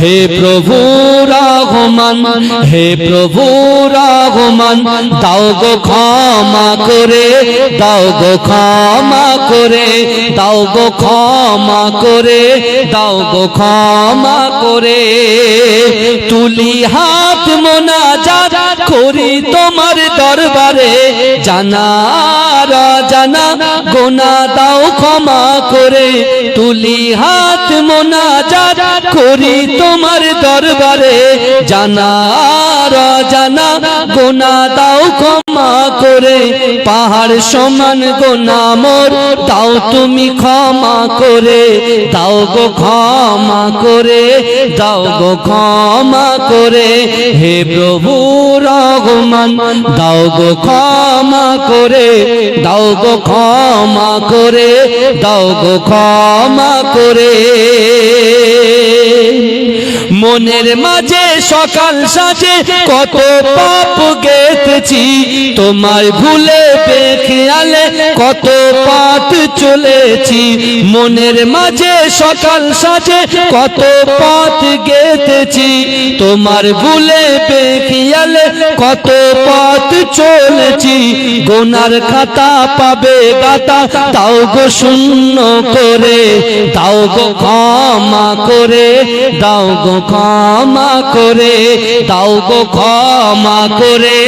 হে প্রভু রহমান হে প্রভু রহমান দাও গো ক্ষমা করে, দাও গো ক্ষমা করে, দাও গো ক্ষমা করে, দাও গো ক্ষমা করে। তুলি হাত মোনাজাত করি তোমার দরবারে, জানা জানা গোনা দাও ক্ষমা করে। তুলি হাত মোনাজাত করি তোমার দরবারে জানা জানা গোনা দাও, ক্ষমা করে। পাহাড় সমান গোনা মোর, দাও তুমি ক্ষমা করে। দাও গো ক্ষমা করে, দাও গো ক্ষমা করে। হে প্রভু রহমান, দাও গো ক্ষমা করে। দাও গো ক্ষমা করে, দাও গো ক্ষমা করে। মনের মাঝে সকাল সাজে কত পাপ গেতেছি তোমার ভুলে বেখেয়ালে কত পাত চলেছি। মনের মাঝে সকাল সাজে কত পথ গেতেছি তোমার ভুলে বেখেয়ালে কত পথ চলেছি। গোনার খাতা পাবে গাতা তাও গো শূন্য করে, দাও গো ক্ষমা করে, দাও গো ক্ষমা করে, দাও গো ক্ষমা করে,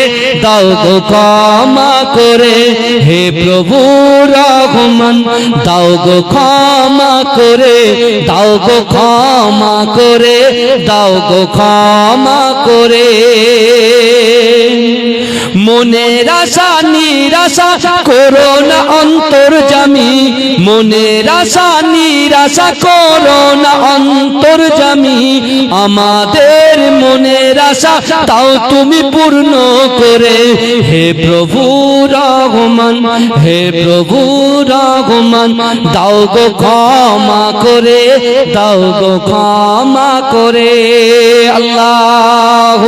দাও গো ক্ষমা করে। হে প্রভু রহমান দাও গো ক্ষমা করে, দাও গো ক্ষমা করে, দাও গো ক্ষমা করে। মনের আশা, নিরাশা করোনা অন্তর জামি। মনের আশা, নিরাশা করোনা অন্তর জামি। আমাদের মনের আশা, তাও তুমি পূর্ণ করে। হে প্রভু রহমান, হে প্রভু রহমান, দাও গো ক্ষমা করে, দাও গো ক্ষমা করে। আল্লাহ